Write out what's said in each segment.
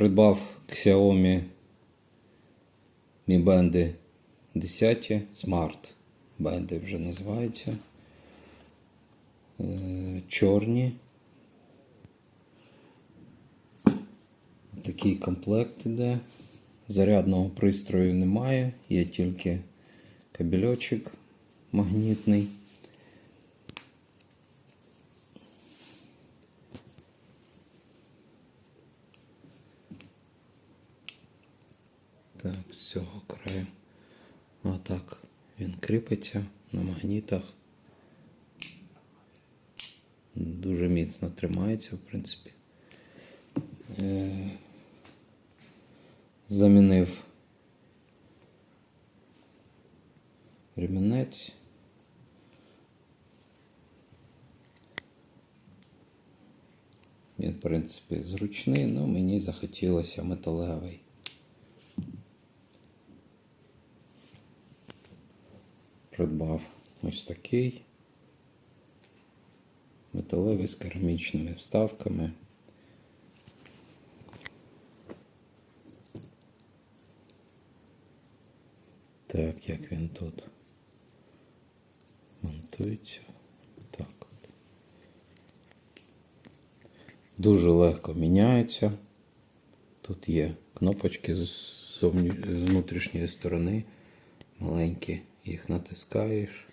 Придбав Xiaomi Mi Band 10 Smart. Бенди вже називаються. Е, Чорні. Такий комплект іде. Зарядного пристрою немає, є тільки кабельочок магнітний. Так, з цього краю. Отак він кріпиться на магнітах. Дуже міцно тримається, в принципі. Е, Замінив ремінець. Він, в принципі, зручний, але мені захотілося металевий. Придбав ось такий металевий з керамічними вставками. Так, як він тут монтується. Так от. Дуже легко міняється. Тут є кнопочки з, внутрішньої сторони. Маленькі. Їх натискаєш.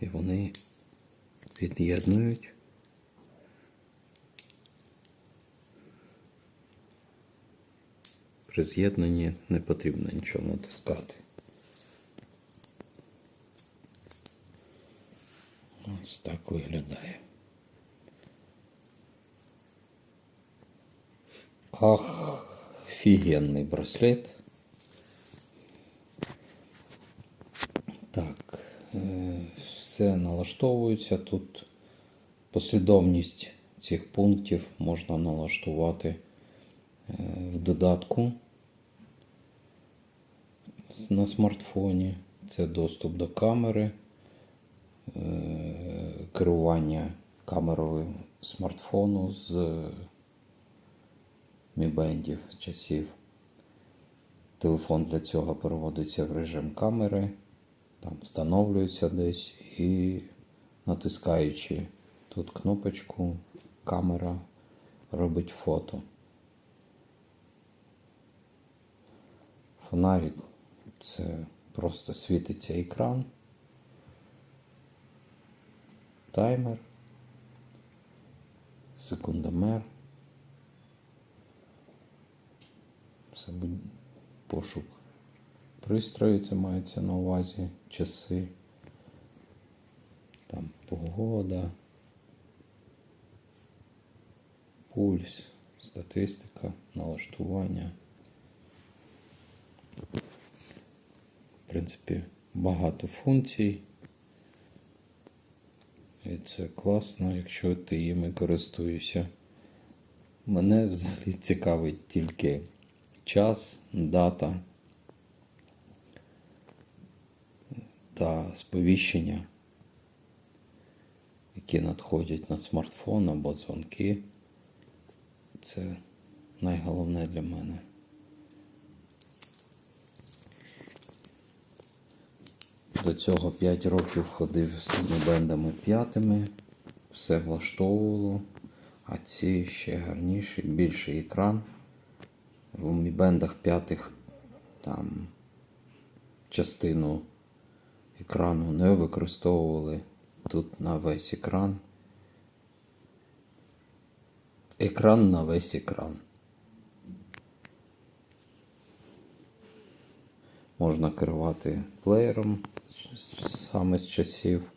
І вони від'єднують. При з'єднанні не потрібно нічого натискати. Ось так виглядає. Ах, офігенний браслет. Так, е, все налаштовується. Тут послідовність цих пунктів можна налаштувати е, в додатку на смартфоні. Це доступ до камери, е, керування камерою смартфону з мібендів часів. Телефон для цього переводиться в режим камери, там встановлюється десь і натискаючи тут кнопочку, камера робить фото. Фонарик це просто світиться екран, таймер, секундомер. Це буде пошук пристрою, це мається на увазі, часи, там погода, пульс, статистика, налаштування. В принципі, багато функцій. І це класно, якщо ти їми користуєшся. Мене взагалі цікавить тільки час, дата та сповіщення, які надходять на смартфон або дзвонки. Це найголовне для мене. До цього 5 років ходив з бендами п'ятими, все влаштовувало, а ці ще гарніші, більший екран. В мібендах п'ятих там частину екрану не використовували. Тут на весь екран. Екран на весь екран. Можна керувати плеєром саме з часів.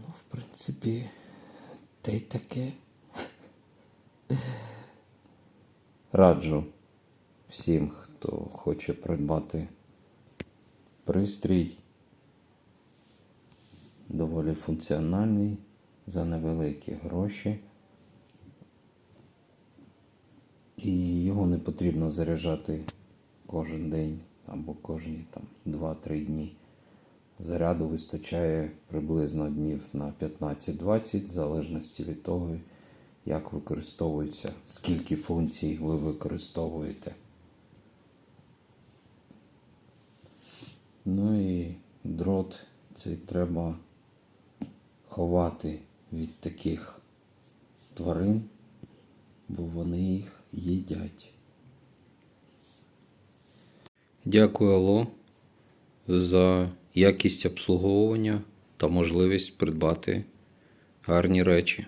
Ну, в принципі, та й таке. Раджу всім, хто хоче придбати пристрій. Доволі функціональний за невеликі гроші. І його не потрібно заряджати кожен день або кожні там 2-3 дні. Заряду вистачає приблизно днів на 15-20, в залежності від того, як використовується, скільки функцій ви використовуєте. Ну і дрот цей треба ховати від таких тварин, бо вони їх їдять. Дякую, Алло, за якість обслуговування та можливість придбати гарні речі.